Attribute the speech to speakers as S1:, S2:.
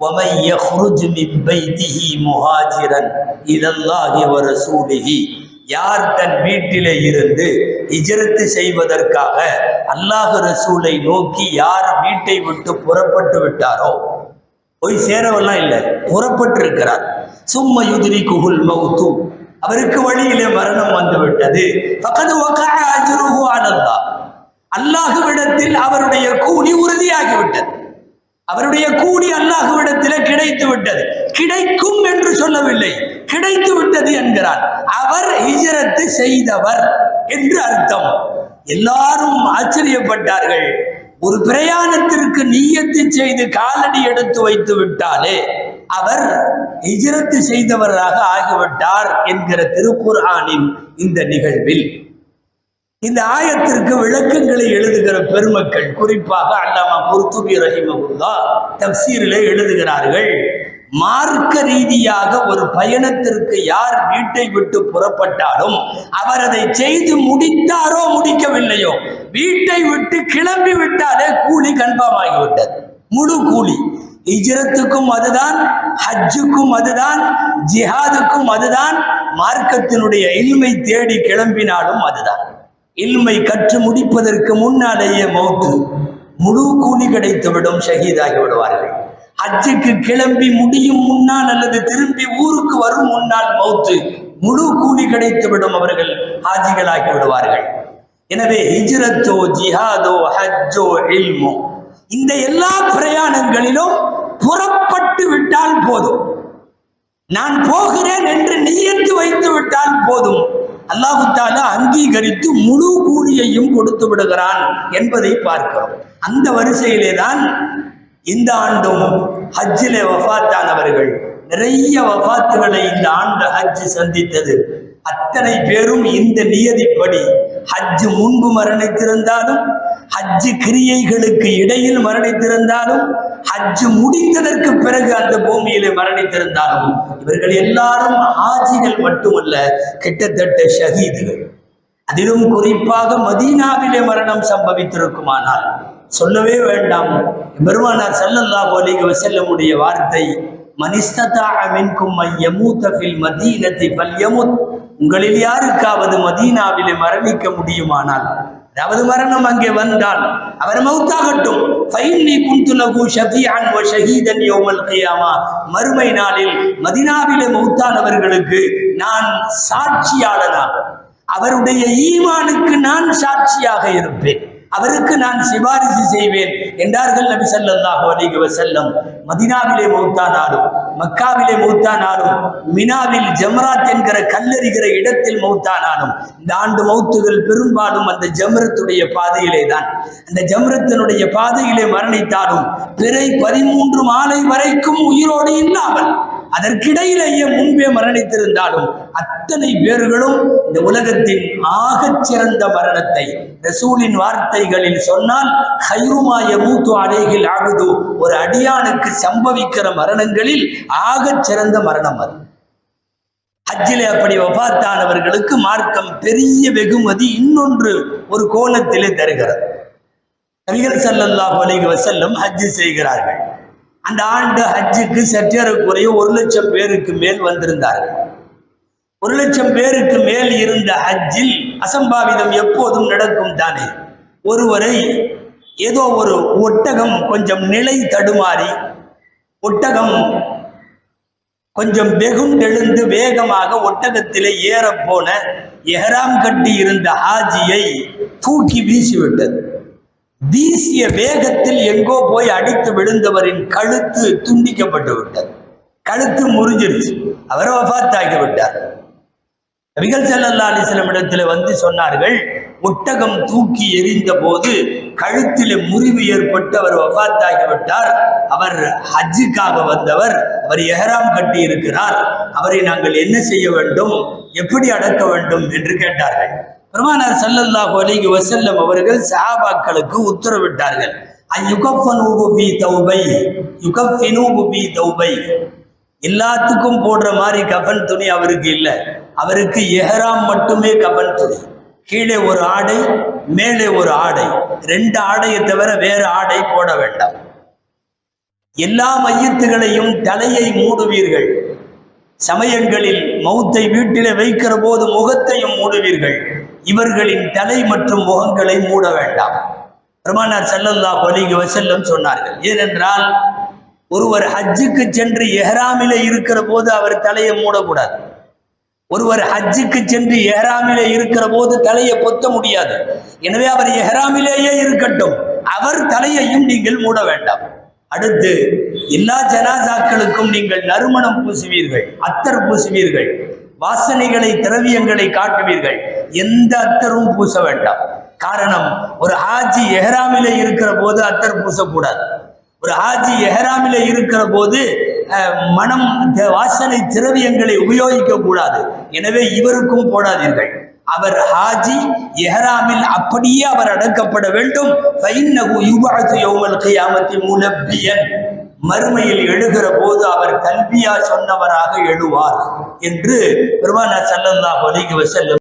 S1: ومن يخرج من بيته مهاجرا الى الله ورسوله யார் தன் வீட்டிலே இருந்து இஜரத்து செய்வதற்காக அல்லாஹ் ரசூலை நோக்கி யார் வீட்டை விட்டு புறப்பட்டு விட்டாரோ போய் சேரவெல்லாம் இல்லை புறப்பட்டு இருக்கிறார் சும்ம யுதிரி குகுல் மௌத்து அவருக்கு வழியிலே மரணம் வந்து விட்டது பக்கத்து அஜ்ருஹு அலல்லாஹ் அல்லாஹுவிடத்தில் அவருடைய கூலி உறுதியாகிவிட்டது அவருடைய கூலி அல்லாஹுவிடத்தில் கிடைத்து விட்டது. கிடைக்கும் என்று சொல்லவில்லை. கிடைத்து விட்டது என்கிறார். அவர் ஹிஜரத்து செய்தவர் என்று அர்த்தம். எல்லாரும் ஆச்சரியப்பட்டார்கள். ஒரு பிரயாணத்திற்கு நீயத்து செய்து காலடி எடுத்து வைத்து விட்டாலே அவர் ஹிஜரத்து செய்தவராக ஆகிவிட்டார் என்கிற திருக்குர்ஆனின் இந்த நிகழ்வில். இந்த ஆயத்திற்கு விளக்கங்களை எழுதுகிற பெருமக்கள் குறிப்பாக அல்லாமா குர்துபி ரஹிமகுல்லா தப்சீரிலே எழுதுகிறார்கள் மார்க்க ரீதியாக ஒரு பயணத்திற்கு யார் வீட்டை விட்டு புறப்பட்டாலும் அவர் அதை செய்து முடித்தாரோ முடிக்கவில்லையோ வீட்டை விட்டு கிளம்பி விட்டாலே கூலி கன்ஃபார்ம் ஆகிவிட்டது முழு கூலி. இஜரத்துக்கும் அதுதான் ஹஜ்ஜுக்கும் அதுதான் ஜிஹாதுக்கும் அதுதான் மார்க்கத்தினுடைய இல்மை தேடி கிளம்பினாலும் அதுதான். இல்மை கற்று முடிப்பதற்கு முன்னாலேயே மௌத்து. முழு கூலி கிடைத்துவிடும் ஷஹீதாகி விடுவார்கள். ஹஜ்ஜுக்கு கிளம்பி முடியும் முன்னால் அல்லது திரும்பி ஊருக்கு வரும் முன்னால் மௌத்து. முழு கூலி கிடைத்துவிடும் அவர்கள் ஹாஜிகளாகி விடுவார்கள். எனவே ஹிஜ்ரத்தோ ஜிஹாதோ ஹஜ்ஜோ இல்மோ இந்த எல்லா பிரயாணங்களிலும் புறப்பட்டு விட்டால் போதும். நான் போகிறேன் என்று நியத்து வைத்து விட்டால் போதும். அல்லாஹுத்தாலா அங்கீகரித்து முழு கூலியையும் கொடுத்து விடுகிறான் என்பதை பார்க்கிறோம். அந்த வரிசையிலே தான் இந்த ஆண்டும் ஹஜ்ஜிலே வஃத்தானவர்கள் நிறைய வஃபாத்துகளை இந்த ஆண்டு ஹஜ் சந்தித்தது. அத்தனை பேரும் இந்த நியதிப்படி ஹஜ் முன்பு மரணித்திருந்தாலும் ஹஜ்ஜு கிரியைகளுக்கு இடையில் மரணித்திருந்தாலும் ஹஜ்ஜு முடித்ததற்கு பிறகு அந்த பூமியிலே மரணித்திருந்தாலும் இவர்கள் எல்லாரும் ஹாஜிகள் மட்டுமல்ல கிட்டத்தட்ட ஷஹீதுகள். அதிலும் குறிப்பாக மதீனாவிலே மரணம் சம்பவித்திருக்குமானால் சொல்லவே வேண்டாம். பெருமானார் செல்லல்லா போலிக செல்லமுடைய வார்த்தை மனிஸ்ததா உங்களில் யாருக்காவது மதீனாவிலே மரணிக்க முடியுமானால் அதாவது மரணம் அங்கே வந்தால் அவர் மௌத்தாகட்டும் ஃபைன்னி குன்து லகு ஷஃபீஅன் வ ஷஹீதன் யோமல் கையாமா. மறுமை நாளில் மதினாவிலே மௌத்தானவர்களுக்கு நான் சாட்சியாளனாக அவருடைய ஈமானுக்கு நான் சாட்சியாக இருப்பேன். அவருக்கு நான் சிபாரிசு செய்வேன் என்றார்கள் நபி சல்லாஹு அலிக வசல்லம் மதினாவிலே மௌத்தானாலும் மக்காவிலே மௌத்தானாலும் மினாவில் ஜம்ராத் என்கிற கல்லறிகிற இடத்தில் மௌத்தானாலும் இந்த ஆண்டு மௌத்துகள் பெரும்பாலும் அந்த ஜம்ரத்துடைய பாதையிலே தான் அந்த ஜம்ரத்தினுடைய பாதையிலே மரணித்தாலும் பிறை பதிமூன்று மாலை வரைக்கும் உயிரோடு இல்லாமல் அதற்கிடையிலேயே முன்பே மரணித்திருந்தாலும் அத்தனை பேர்களும் இந்த உலகத்தின் ஆகச் சிறந்த மரணத்தை ரசூலின் வார்த்தைகளில் சொன்னால் ஹைருமாய மூத்து அடைகில் ஆகுது ஒரு அடியானுக்கு சம்பவிக்கிற மரணங்களில் ஆகச் சிறந்த மரணம் அது. ஹஜ்ஜிலே அப்படி வபாத்தானவர்களுக்கு மார்க்கம் பெரிய வெகுமதி இன்னொன்று ஒரு கோலத்திலே தருகிறது. நபிகள் ஸல்லல்லாஹு அலைஹி வஸல்லம் ஹஜ் செய்கிறார்கள். அந்த ஆண்டு ஹஜ்ஜுக்கு சற்றேறக்குறைய ஒரு லட்சம் பேருக்கு மேல் வந்திருந்தார்கள். ஒரு லட்சம் பேருக்கு மேல் இருந்த ஹஜ்ஜில் அசம்பாவிதம் எப்போதும் நடக்கும் தானே. ஒருவரை ஏதோ ஒரு ஒட்டகம் கொஞ்சம் நிலை தடுமாறி ஒட்டகம் கொஞ்சம் வெகுண்டெழுந்து வேகமாக ஒட்டகத்திலே ஏறப்போன எஹராம் கட்டி இருந்த ஹாஜியை தூக்கி வீசிவிட்டது. வீசிய வேகத்தில் எங்கோ போய் அடித்து விழுந்தவரின் கழுத்து துண்டிக்கப்பட்டு விட்டது. கழுத்து முறிஞ்சிருச்சு. அவரை வஃபாத்தாகி விட்டார். நபிகள் செல்லல்லா அலிஸ்லம் இடத்துல வந்து சொன்னார்கள் ஒட்டகம் தூக்கி எறிந்த போது கழுத்திலே முறிவு ஏற்பட்டு அவர் வபாத்தாகி விட்டார். அவர் ஹஜ்ஜுக்காக வந்தவர் அவர் எஹராம் கட்டி இருக்கிறார். அவரை நாங்கள் என்ன செய்ய வேண்டும் எப்படி அடக்க வேண்டும் என்று கேட்டார்கள். பெருமானார் சல்லல்லாஹு அலைஹி வசல்லம் அவர்கள் சஹாபாக்களுக்கு உத்தரவிட்டார்கள். தௌபை எல்லாத்துக்கும் போடுற மாதிரி கபன் துணி அவருக்கு இல்லை. அவருக்கு எஹராம் மட்டுமே கஃன் துணி. கீழே ஒரு ஆடை மேலே ஒரு ஆடை. ரெண்டு ஆடையை தவிர வேறு ஆடை போட வேண்டாம். எல்லா மையத்துகளையும் தலையை மூடுவீர்கள். சமயங்களில் மௌத்தை வீட்டிலே வைக்கிற போது முகத்தையும் மூடுவீர்கள். இவர்களின் தலை மற்றும் முகங்களை மூட வேண்டாம். பெருமானார் செல்லல்லா அலைஹி வசல்லம் சொன்னார்கள் ஏனென்றால் ஒருவர் ஹஜ்ஜுக்கு சென்று எஹ்ராமிலே இருக்கிற போது அவர் தலையை மூடக்கூடாது. ஒருவர் ஹஜ்ஜுக்கு சென்று எஹராமிலே இருக்கிற போது தலையை பொத்த முடியாது. எனவே அவர் எஹராமிலேயே இருக்கட்டும். அவர் தலையையும் நீங்கள் மூட வேண்டாம். அடுத்து எல்லா ஜனாசாக்களுக்கும் நீங்கள் நறுமணம் பூசுவீர்கள் அத்தர் பூசுவீர்கள் வாசனைகளை திரவியங்களை காட்டுவீர்கள். எந்த அத்தரும் பூச வேண்டாம். காரணம் ஒரு ஹாஜி எஹராமில இருக்கிற போது அத்தர் பூசக்கூடாது. ஒரு ஹாஜி எஹராமில இருக்கிற போது மனம் வாசனை திரவியங்களை உபயோகிக்க கூடாது எனவே இவருக்கும் போடாதீர்கள். அவர் ஹாஜி எஹராமில் அப்படியே அவர் அடக்கப்பட வேண்டும். மறுமையில் எழுகிற போது அவர் கல்வியா சொன்னவராக எழுவார் என்று பெருமானார் ஸல்லல்லாஹு அலைஹி செல்லும்